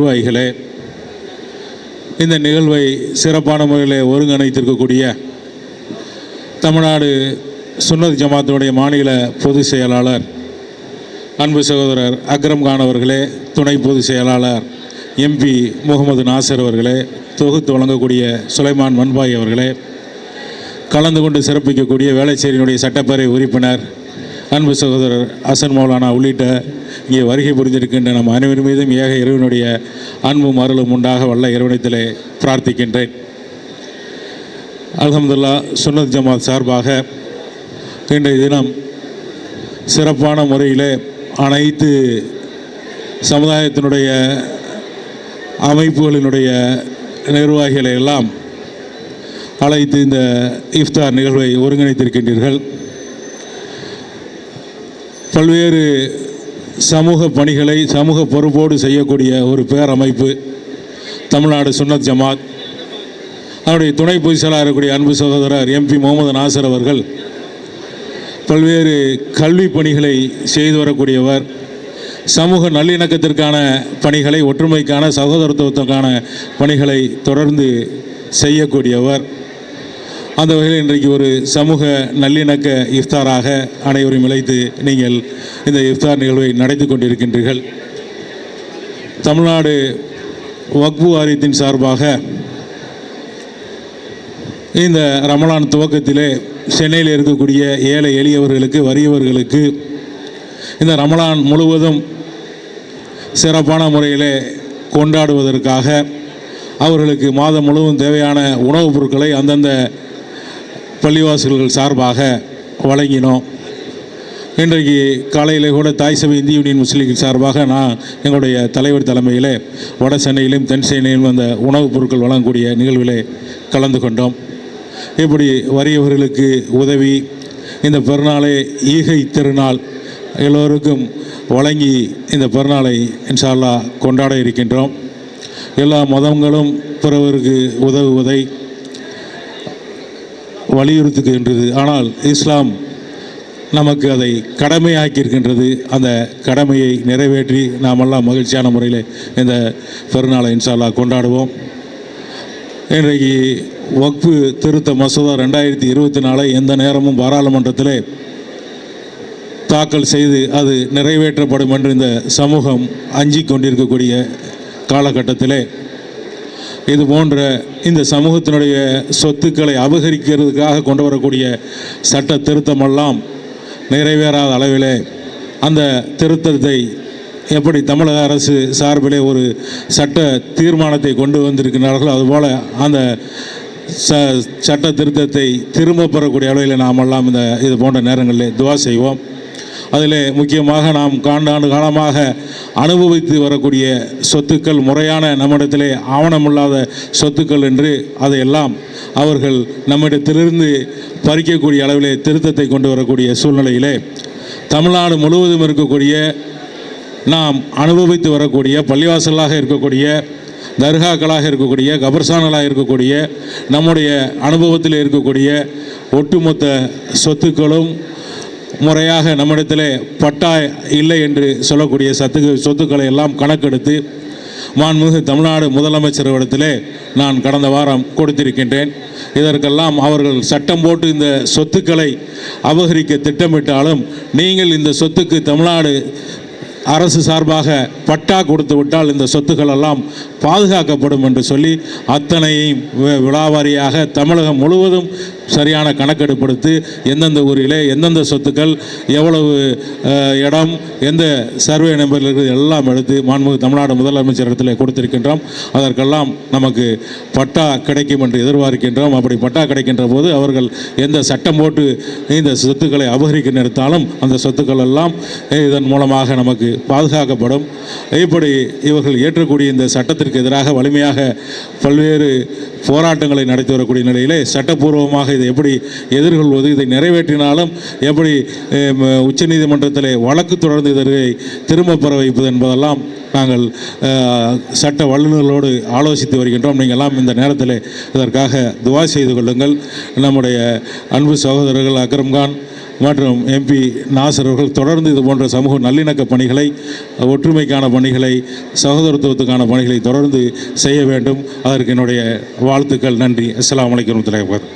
நிர்வாகிகளே இந்த நிகழ்வை சிறப்பான முறையில் ஒருங்கிணைத்திருக்கக்கூடிய தமிழ்நாடு சுன்னத் ஜமாத்தினுடைய மாநில பொதுச் செயலாளர் அன்பு சகோதரர் அக்ரம்கான் அவர்களே துணை பொதுச் செயலாளர் எம்பி முகமது நாசர் அவர்களே தொகுத்து வழங்கக்கூடிய சுலைமான் மன்பாய் அவர்களே கலந்து கொண்டு சிறப்பிக்கக்கூடிய வேளச்சேரியினுடைய சட்டப்பேரவை உறுப்பினர் அன்பு சகோதரர் அசன் மௌலானா உள்ளிட்ட இங்கே வருகை புரிந்திருக்கின்ற நம் அனைவரும் மீதும் ஏக இறைவனுடைய அன்பும் அருளும் உண்டாக வல்ல இறைவனத்திலே பிரார்த்திக்கின்றேன். அலமதுல்லா சுன்னத் ஜமாத் சார்பாக இன்றைய தினம் சிறப்பான முறையிலே அனைத்து சமுதாயத்தினுடைய அமைப்புகளினுடைய நிர்வாகிகளை எல்லாம் அழைத்து இந்த இஃப்தார் நிகழ்வை ஒருங்கிணைத்திருக்கின்றீர்கள். பல்வேறு சமூக பணிகளை சமூக பொறுப்போடு செய்யக்கூடிய ஒரு பேரமைப்பு தமிழ்நாடு சுன்னத் ஜமாத். அவருடைய துணை பொதுச்செயலாக இருக்கக்கூடிய அன்பு சகோதரர் எம்பி முகமது நாசர் அவர்கள் பல்வேறு கல்வி பணிகளை செய்து வரக்கூடியவர். சமூக நல்லிணக்கத்திற்கான பணிகளை ஒற்றுமைக்கான சகோதரத்துவத்திற்கான பணிகளை தொடர்ந்து செய்யக்கூடியவர். அந்த வகையில் இன்றைக்கு ஒரு சமூக நல்லிணக்க இஃப்தாராக அனைவரும் இழைத்து நீங்கள் இந்த இஃப்தார் நிகழ்வை நடத்தி கொண்டிருக்கின்றீர்கள். தமிழ்நாடு வக்பு வாரியத்தின் சார்பாக இந்த ரமலான் துவக்கத்திலே சென்னையில் இருக்கக்கூடிய ஏழை எளியவர்களுக்கு வறியவர்களுக்கு இந்த ரமலான் முழுவதும் சிறப்பான முறையிலே கொண்டாடுவதற்காக அவர்களுக்கு மாதம் முழுவதும் தேவையான உணவுப் பொருட்களை அந்தந்த பள்ளிவாசல்கள் சார்பாக வழங்கினோம். இன்றைக்கு காலையில் கூட தாய் சபை இந்திய யூனியன் முஸ்லீம் சார்பாக நான் எங்களுடைய தலைவர் தலைமையிலே வட சென்னையிலும் தென் சென்னையிலும் அந்த உணவுப் பொருட்கள் வழங்கக்கூடிய நிகழ்விலே கலந்து கொண்டோம். இப்படி வறியவர்களுக்கு உதவி இந்த பெருநாளை ஈகை திருநாள் எல்லோருக்கும் வழங்கி இந்த பெருநாளை இன்ஷால்லா கொண்டாட இருக்கின்றோம். எல்லா மதங்களும் பிறவருக்கு உதவுவதை வலியுறுத்துகின்றது. ஆனால் இஸ்லாம் நமக்கு அதை கடமையாக்கியிருக்கின்றது. அந்த கடமையை நிறைவேற்றி நாமெல்லாம் மகிழ்ச்சியான முறையில் இந்த பெருநாளை இன்ஷா கொண்டாடுவோம். இன்றைக்கு வக்ஃபு திருத்த மசோதா ரெண்டாயிரத்தி இருபத்தி நாலை எந்த நேரமும் பாராளுமன்றத்தில் தாக்கல் செய்து அது நிறைவேற்றப்படும் என்று இந்த சமூகம் அஞ்சிக் கொண்டிருக்கக்கூடிய காலகட்டத்திலே இது போன்ற இந்த சமூகத்தினுடைய சொத்துக்களை அபகரிக்கிறதுக்காக கொண்டு வரக்கூடிய சட்ட திருத்தமெல்லாம் நிறைவேறாத அளவிலே அந்த திருத்தத்தை எப்படி தமிழக அரசு சார்பிலே ஒரு சட்ட தீர்மானத்தை கொண்டு வந்திருக்கிறார்களோ அதுபோல் அந்த ச சட்ட திருத்தத்தை திரும்ப பெறக்கூடிய அளவில் நாமெல்லாம் இந்த இது போன்ற நேரங்களில் துவா செய்வோம். அதில் முக்கியமாக நாம் காண்டாண்டு காலமாக அனுபவித்து வரக்கூடிய சொத்துக்கள் முறையான நம்மிடத்திலே ஆவணமில்லாத சொத்துக்கள் என்று அதையெல்லாம் அவர்கள் நம்மிடத்திலிருந்து பறிக்கக்கூடிய அளவிலே திருத்தத்தை கொண்டு வரக்கூடிய சூழ்நிலையிலே தமிழ்நாடு முழுவதும் இருக்கக்கூடிய நாம் அனுபவித்து வரக்கூடிய பள்ளிவாசலாக இருக்கக்கூடிய தர்காக்களாக இருக்கக்கூடிய கபர்சானலாக இருக்கக்கூடிய நம்முடைய அனுபவத்தில் இருக்கக்கூடிய ஒட்டுமொத்த சொத்துக்களும் முறையாக நம்மிடத்தில் பட்டா இல்லை என்று சொல்லக்கூடிய சத்து சொத்துக்களை எல்லாம் கணக்கெடுத்து மாண்புமிகு தமிழ்நாடு முதலமைச்சரிடத்திலே நான் கடந்த வாரம் கொடுத்திருக்கின்றேன். இதற்கெல்லாம் அவர்கள் சட்டம் போட்டு இந்த சொத்துக்களை அபகரிக்க திட்டமிட்டாலும் நீங்கள் இந்த சொத்துக்கு தமிழ்நாடு அரசு சார்பாக பட்டா கொடுத்து விட்டால் இந்த சொத்துக்கள் எல்லாம் பாதுகாக்கப்படும் என்று சொல்லி அத்தனையும் விழாவாரியாக தமிழகம் முழுவதும் சரியான கணக்கெடுப்படுத்தி எந்தெந்த ஊரிலே எந்தெந்த சொத்துக்கள் எவ்வளவு இடம் எந்த சர்வே நம்பரில் இருக்கிறது எல்லாம் எடுத்து மாண்புமிகு தமிழ்நாடு முதலமைச்சர் இடத்துல கொடுத்திருக்கின்றோம். அதற்கெல்லாம் நமக்கு பட்டா கிடைக்கும் என்று எதிர்பார்க்கின்றோம். அப்படி பட்டா கிடைக்கின்ற போது அவர்கள் எந்த சட்டம் போட்டு இந்த சொத்துக்களை அபகரிக்க நிறுத்தாலும் அந்த சொத்துக்கள் எல்லாம் இதன் மூலமாக நமக்கு பாதுகாக்கப்படும். இப்படி இவர்கள் ஏற்றக்கூடிய இந்த சட்டத்திற்கு எதிராக வலிமையாக பல்வேறு போராட்டங்களை நடத்தி வரக்கூடிய நிலையிலே சட்டப்பூர்வமாக இதை எப்படி எதிர்கொள்வது இதை நிறைவேற்றினாலும் எப்படி உச்சநீதிமன்றத்தில் வழக்கு தொடர்ந்து இதை திரும்ப பெற வைப்பது என்பதெல்லாம் நாங்கள் சட்ட வல்லுநர்களோடு ஆலோசித்து வருகின்றோம். நீங்கள் எல்லாம் இந்த நேரத்தில் இதற்காக துவா செய்து கொள்ளுங்கள். நம்முடைய அன்பு சகோதரர்கள் அக்ரம்கான் மற்றும் எம்பி நாசர் அவர்கள் தொடர்ந்து இது போன்ற சமூக நல்லிணக்க பணிகளை ஒற்றுமைக்கான பணிகளை சகோதரத்துவத்துக்கான பணிகளை தொடர்ந்து செய்ய வேண்டும். அதற்கு என்னுடைய வாழ்த்துக்கள் நன்றி. அஸ்லாம் வலைக்கம் தலைவர்